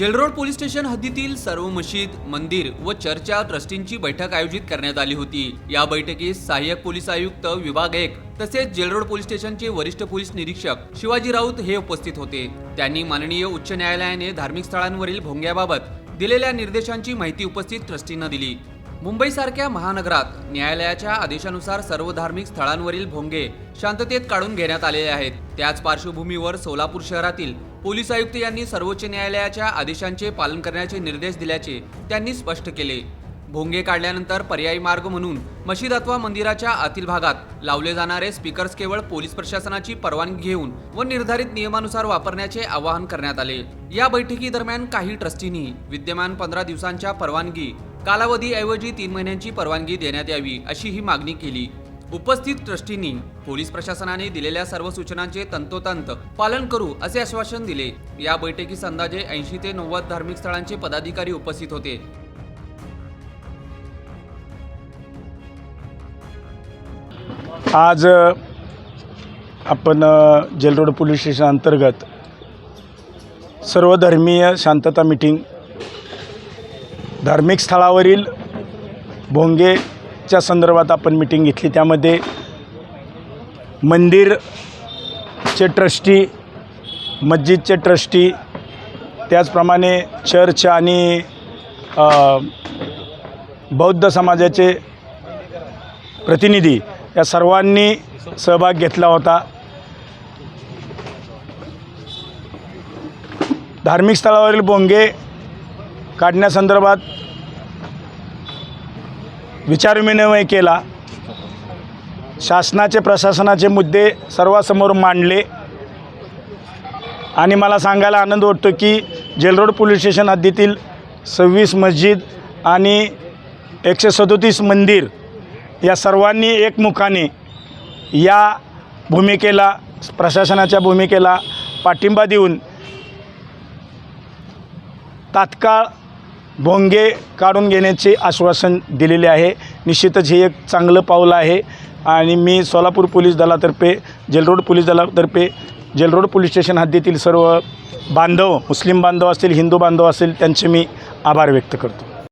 Jail Road police station हद्दीतील सर्व मशीद मंदिर व चर्चा ट्रस्टींची बैठक आयोजित करण्यात आली होती. या बैठकीत सहाय्यक पोलीस आयुक्त विभाग एक तसेच जेलरोड पोलीस स्टेशनचे वरिष्ठ पोलीस निरीक्षक शिवाजी राऊत हे उपस्थित होते. त्यांनी माननीय उच्च न्यायालयाने धार्मिक स्थळांवरील भोंग्याबाबत दिलेल्या निर्देशांची माहिती उपस्थित ट्रस्टींना दिली. मुंबईसारख्या महानगरात न्यायालयाच्या आदेशानुसार सर्व धार्मिक स्थळांवरील भोंगे शांततेत काढून घेण्यात आलेले आहेत. त्याच पार्श्वभूमीवर सोलापूर शहरातील पोलीस आयुक्त यांनी सर्वोच्च न्यायालयाच्या आदेशांचे पालन करण्याचे निर्देश दिल्याचे त्यांनी स्पष्ट केले. भोंगे काढल्यानंतर पर्यायी मार्ग म्हणून मशीद अथवा मंदिराच्या आतील भागात लावले जाणारे स्पीकर्स केवळ पोलीस प्रशासनाची परवानगी घेऊन व निर्धारित नियमानुसार वापरण्याचे आवाहन करण्यात आले. या बैठकीदरम्यान काही ट्रस्टींनी विद्यमान पंधरा दिवसांच्या परवानगी कालावधीऐवजी तीन महिन्यांची परवानगी देण्यात यावी अशी ही मागणी केली. उपस्थित ट्रस्टींनी पोलीस प्रशासनाने दिलेल्या सर्व सूचनांचे तंतोतंत पालन करू असे आश्वासन दिले. या बैठकीस अंदाजे ऐंशी ते नव्वद धार्मिक स्थळांचे पदाधिकारी उपस्थित होते. आज आपण जेलरोड पोलीस स्टेशन अंतर्गत सर्वधर्मीय शांतता मिटिंग धार्मिक स्थळावरील भोंगेच्या संदर्भात आपण मिटिंग घेतली. त्यामध्ये मंदिरचे ट्रस्टी मस्जिदचे ट्रस्टी त्याचप्रमाणे चर्च आणि बौद्ध समाजाचे प्रतिनिधी या सर्वांनी सहभाग घेतला होता. धार्मिक स्थळावरील बोंगे काढण्यासंदर्भात विचारविनिमय केला. शासनाचे प्रशासनाचे मुद्दे सर्वासमोर मांडले. आणि मला सांगायला आनंद वाटतो की जेलरोड पोलीस स्टेशन हद्दीतील सव्वीस मस्जिद आणि एकशे सदोतीस मंदिर या सर्वांनी एकमुखाने या भूमिकेला प्रशासनाच्या भूमिकेला पाठिंबा देऊन तात्काळ भोंगे काढून घेण्याचे आश्वासन दिलेले आहे. निश्चितच हे एक चांगलं पाऊल आहे. आणि मी सोलापूर पोलीस दलातर्फे जेलरोड पोलीस दलातर्फे जेलरोड पोलीस स्टेशन हद्दीतील सर्व बांधव मुस्लिम बांधव असतील हिंदू बांधव असतील त्यांचे मी आभार व्यक्त करतो.